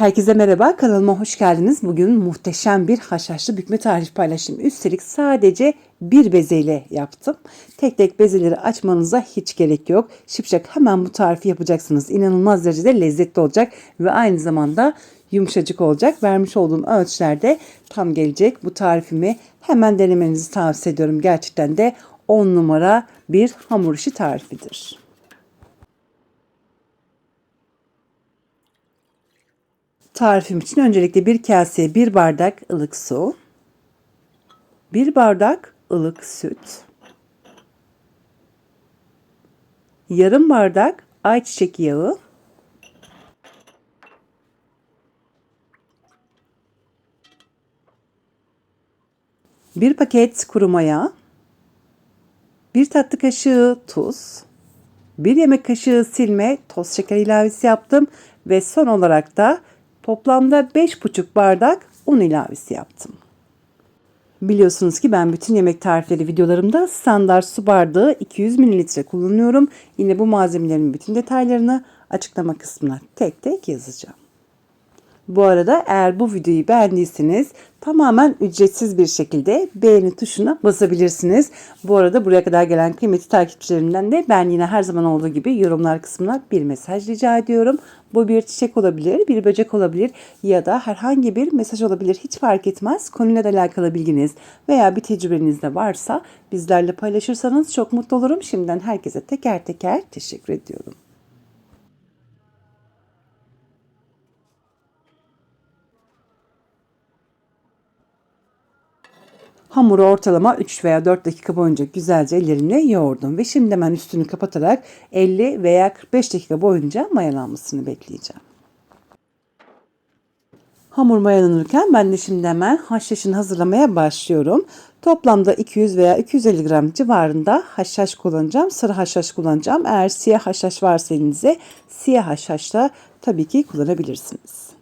Herkese merhaba, kanalıma hoş geldiniz. Bugün muhteşem bir haşhaşlı bükme tarifi paylaştım. Üstelik sadece bir bezeyle yaptım. Tek tek bezeleri açmanıza hiç gerek yok. Şıpşak hemen bu tarifi yapacaksınız. İnanılmaz derecede lezzetli olacak ve aynı zamanda yumuşacık olacak. Vermiş olduğum ölçülerde tam gelecek. Bu tarifimi hemen denemenizi tavsiye ediyorum. Gerçekten de 10 numara bir hamur işi tarifidir. Tarifim için öncelikle bir kaseye bir bardak ılık su, bir bardak ılık süt, yarım bardak ayçiçek yağı, bir paket kuru maya, bir tatlı kaşığı tuz, bir yemek kaşığı silme toz şeker ilavesi yaptım ve son olarak da toplamda 5,5 bardak un ilavesi yaptım. Biliyorsunuz ki ben bütün yemek tarifleri videolarımda standart su bardağı 200 ml kullanıyorum. Yine bu malzemelerin bütün detaylarını açıklama kısmına tek tek yazacağım. Bu arada eğer bu videoyu beğendiyseniz tamamen ücretsiz bir şekilde beğeni tuşuna basabilirsiniz. Bu arada buraya kadar gelen kıymetli takipçilerimden de ben yine her zaman olduğu gibi yorumlar kısmına bir mesaj rica ediyorum. Bu bir çiçek olabilir, bir böcek olabilir ya da herhangi bir mesaj olabilir. Hiç fark etmez. Konuyla da alakalı bilginiz veya bir tecrübeniz de varsa bizlerle paylaşırsanız çok mutlu olurum. Şimdiden herkese teker teker teşekkür ediyorum. Hamuru ortalama 3 veya 4 dakika boyunca güzelce ellerimle yoğurdum ve şimdi hemen üstünü kapatarak 50 veya 45 dakika boyunca mayalanmasını bekleyeceğim. Hamur mayalanırken ben de şimdi hemen haşhaşını hazırlamaya başlıyorum. Toplamda 200 veya 250 gram civarında haşhaş kullanacağım. Sarı haşhaş kullanacağım. Eğer siyah haşhaş varsa elinize siyah haşhaşla tabii ki kullanabilirsiniz.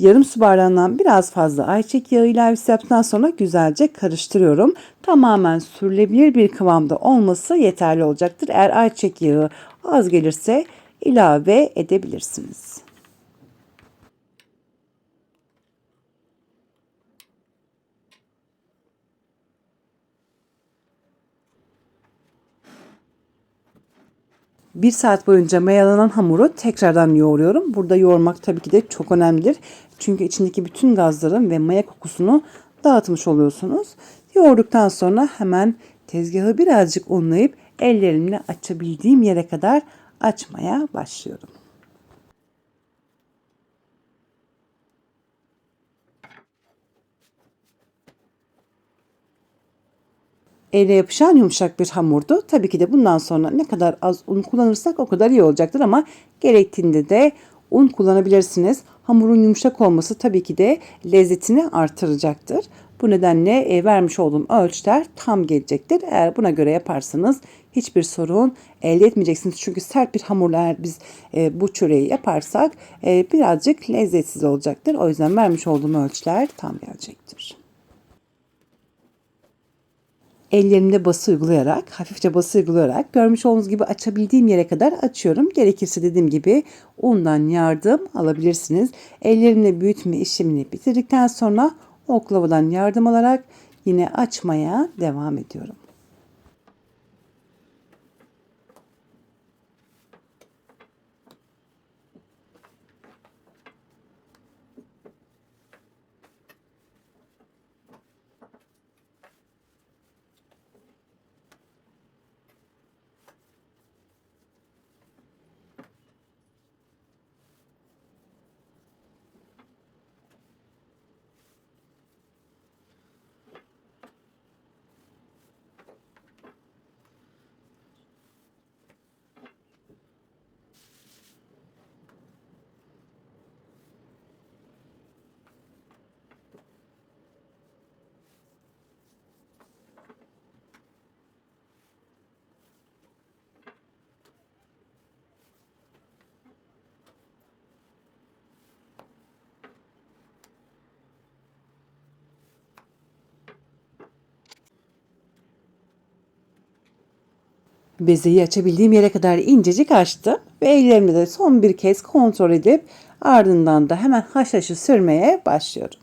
Yarım su bardağından biraz fazla ayçiçek yağı ilavesi yaptıktan sonra güzelce karıştırıyorum. Tamamen sürülebilir bir kıvamda olması yeterli olacaktır. Eğer ayçiçek yağı az gelirse ilave edebilirsiniz. Bir saat boyunca mayalanan hamuru tekrardan yoğuruyorum. Burada yoğurmak tabii ki de çok önemlidir. Çünkü içindeki bütün gazların ve maya kokusunu dağıtmış oluyorsunuz. Yoğurduktan sonra hemen tezgahı birazcık unlayıp ellerimle açabildiğim yere kadar açmaya başlıyorum. Ele yapışan yumuşak bir hamurdu. Tabii ki de bundan sonra ne kadar az un kullanırsak o kadar iyi olacaktır ama gerektiğinde de un kullanabilirsiniz. Hamurun yumuşak olması tabii ki de lezzetini artıracaktır. Bu nedenle e, vermiş olduğum ölçüler tam gelecektir. Eğer buna göre yaparsanız hiçbir sorun elde etmeyeceksiniz. Çünkü sert bir hamurla eğer biz e, bu çöreği yaparsak e, birazcık lezzetsiz olacaktır. O yüzden vermiş olduğum ölçüler tam gelecektir ellerimde bası uygulayarak, hafifçe bası uygulayarak görmüş olduğunuz gibi açabildiğim yere kadar açıyorum. Gerekirse dediğim gibi undan yardım alabilirsiniz. Ellerimle büyütme işlemini bitirdikten sonra oklavadan yardım alarak yine açmaya devam ediyorum. Bezeyi açabildiğim yere kadar incecik açtım ve ellerimle de son bir kez kontrol edip Ardından da hemen haşhaşı sürmeye başlıyorum.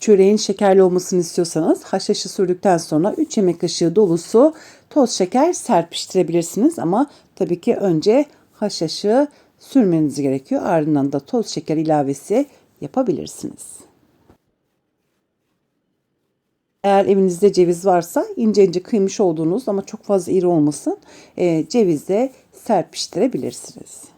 Çöreğin şekerli olmasını istiyorsanız haşhaşı sürdükten sonra 3 yemek kaşığı dolusu toz şeker serpiştirebilirsiniz ama tabii ki önce haşhaşı sürmeniz gerekiyor. Ardından da toz şeker ilavesi yapabilirsiniz. Eğer evinizde ceviz varsa ince ince kıymış olduğunuz ama çok fazla iri olmasın e, cevizle serpiştirebilirsiniz.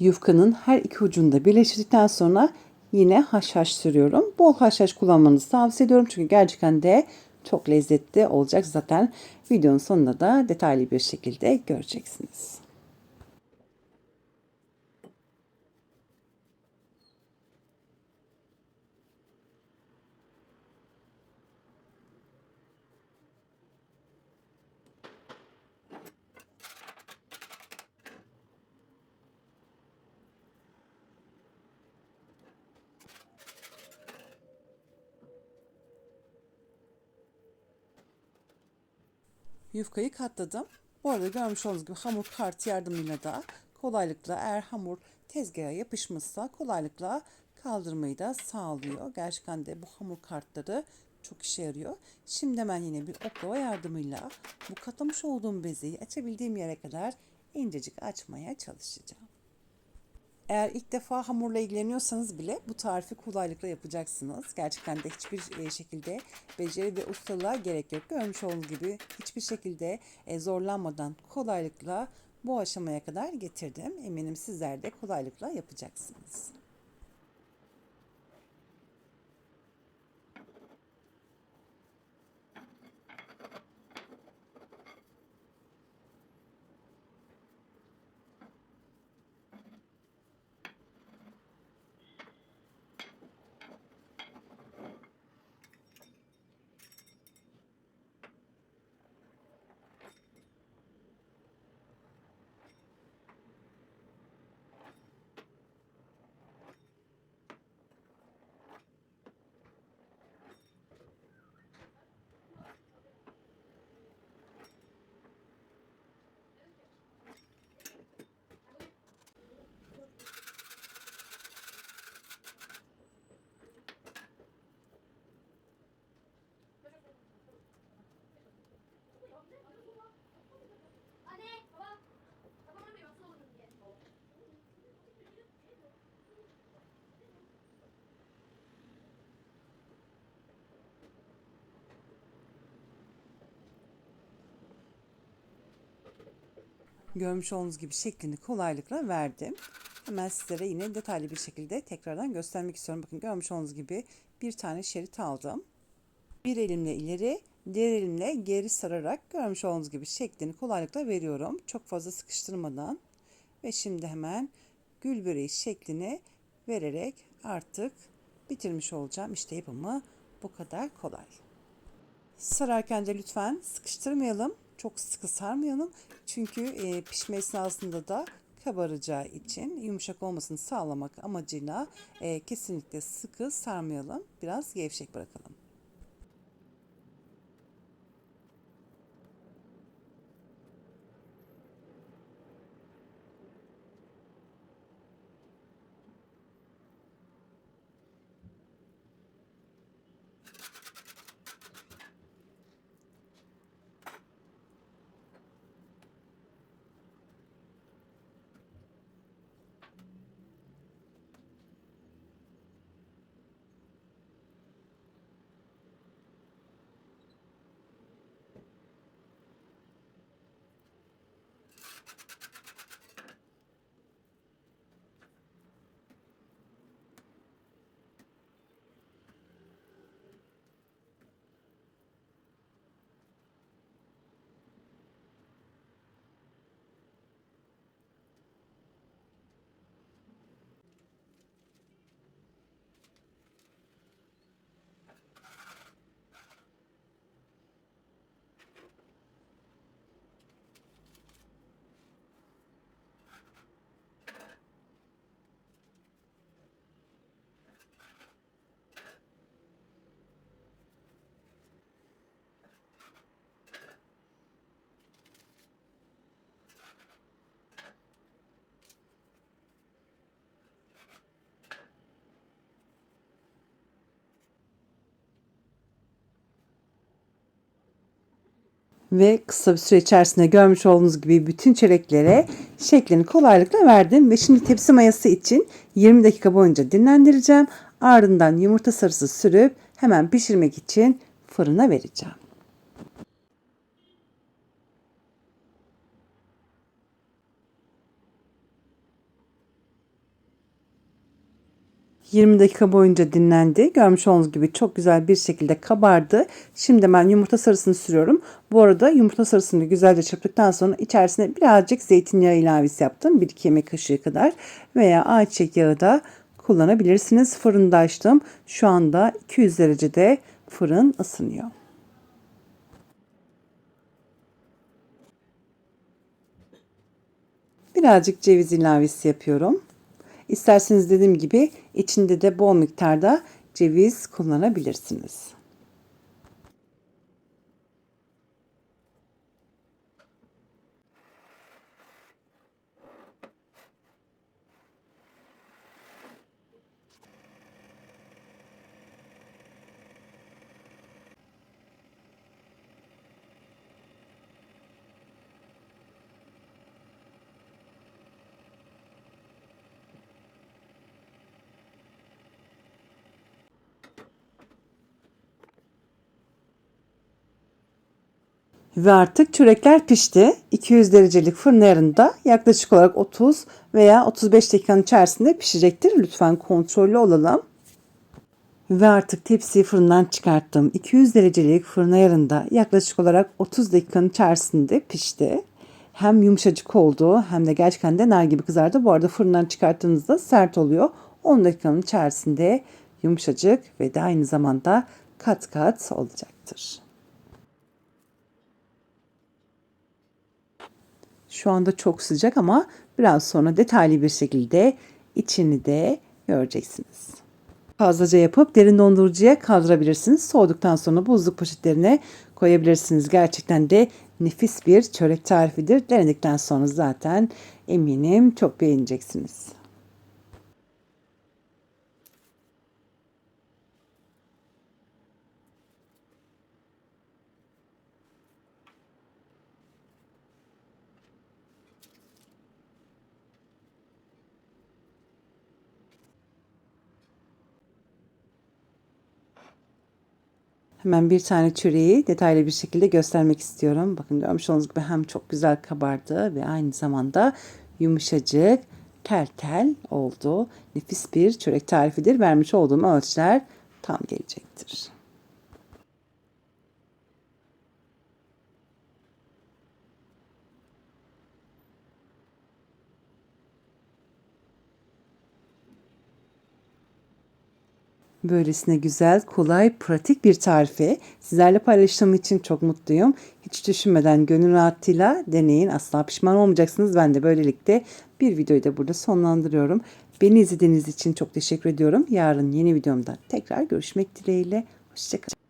Yufkanın her iki ucunda birleştirdikten sonra yine haşhaş sürüyorum. Bol haşhaş kullanmanızı tavsiye ediyorum çünkü gerçekten de çok lezzetli olacak. Zaten videonun sonunda da detaylı bir şekilde göreceksiniz. Yufkayı katladım. Bu arada görmüş olduğunuz gibi hamur kart yardımıyla da kolaylıkla eğer hamur tezgaha yapışmışsa kolaylıkla kaldırmayı da sağlıyor. Gerçekten de bu hamur kartları çok işe yarıyor. Şimdi hemen yine bir oklava yardımıyla bu katlamış olduğum bezeyi açabildiğim yere kadar incecik açmaya çalışacağım. Eğer ilk defa hamurla ilgileniyorsanız bile bu tarifi kolaylıkla yapacaksınız. Gerçekten de hiçbir e, şekilde beceri ve ustalığa gerek yok. Görmüş olduğunuz gibi hiçbir şekilde e, zorlanmadan kolaylıkla bu aşamaya kadar getirdim. Eminim sizler de kolaylıkla yapacaksınız. Görmüş olduğunuz gibi şeklini kolaylıkla verdim. Hemen sizlere yine detaylı bir şekilde tekrardan göstermek istiyorum. Bakın görmüş olduğunuz gibi bir tane şerit aldım. Bir elimle ileri, diğer elimle geri sararak görmüş olduğunuz gibi şeklini kolaylıkla veriyorum. Çok fazla sıkıştırmadan. Ve şimdi hemen gül böreği şeklini vererek artık bitirmiş olacağım. İşte yapımı bu kadar kolay. Sararken de lütfen sıkıştırmayalım. Çok sıkı sarmayalım. Çünkü e, pişme esnasında da kabaracağı için yumuşak olmasını sağlamak amacıyla e, kesinlikle sıkı sarmayalım. Biraz gevşek bırakalım. Ve kısa bir süre içerisinde görmüş olduğunuz gibi bütün çöreklere şeklini kolaylıkla verdim. Ve şimdi tepsi mayası için 20 dakika boyunca dinlendireceğim. Ardından yumurta sarısı sürüp hemen pişirmek için fırına vereceğim. ...20 dakika boyunca dinlendi. Görmüş olduğunuz gibi çok güzel bir şekilde kabardı. Şimdi ben yumurta sarısını sürüyorum. Bu arada yumurta sarısını güzelce çırptıktan sonra içerisine birazcık zeytinyağı ilavesi yaptım. 1-2 yemek kaşığı kadar. Veya ayçiçek yağı da kullanabilirsiniz. Fırında açtım. Şu anda 200 derecede fırın ısınıyor. Birazcık ceviz ilavesi yapıyorum. İsterseniz dediğim gibi içinde de bol miktarda ceviz kullanabilirsiniz. Ve artık çörekler pişti. 200 derecelik fırın ayarında yaklaşık olarak 30 veya 35 dakikanın içerisinde pişecektir. Lütfen kontrollü olalım. Ve artık tepsiyi fırından çıkarttım. 200 derecelik fırın ayarında yaklaşık olarak 30 dakikanın içerisinde pişti. Hem yumuşacık oldu hem de gerçekten de nar gibi kızardı. Bu arada fırından çıkarttığınızda sert oluyor. 10 dakikanın içerisinde yumuşacık ve de aynı zamanda kat kat olacaktır. Şu anda çok sıcak ama biraz sonra detaylı bir şekilde içini de göreceksiniz. Fazlaca yapıp derin dondurucuya kaldırabilirsiniz. Soğuduktan sonra buzluk poşetlerine koyabilirsiniz. Gerçekten de nefis bir çörek tarifidir. Denedikten sonra zaten eminim çok beğeneceksiniz. Hemen bir tane çöreği detaylı bir şekilde göstermek istiyorum. Bakın görmüş olduğunuz gibi hem çok güzel kabardı ve aynı zamanda yumuşacık, tel tel oldu. Nefis bir çörek tarifidir. Vermiş olduğum ölçüler tam gelecektir. Böylesine güzel, kolay, pratik bir tarifi sizlerle paylaştığım için çok mutluyum. Hiç düşünmeden gönül rahatlığıyla deneyin. Asla pişman olmayacaksınız. Ben de böylelikle bir videoyu da burada sonlandırıyorum. Beni izlediğiniz için çok teşekkür ediyorum. Yarın yeni videomda tekrar görüşmek dileğiyle. Hoşçakalın.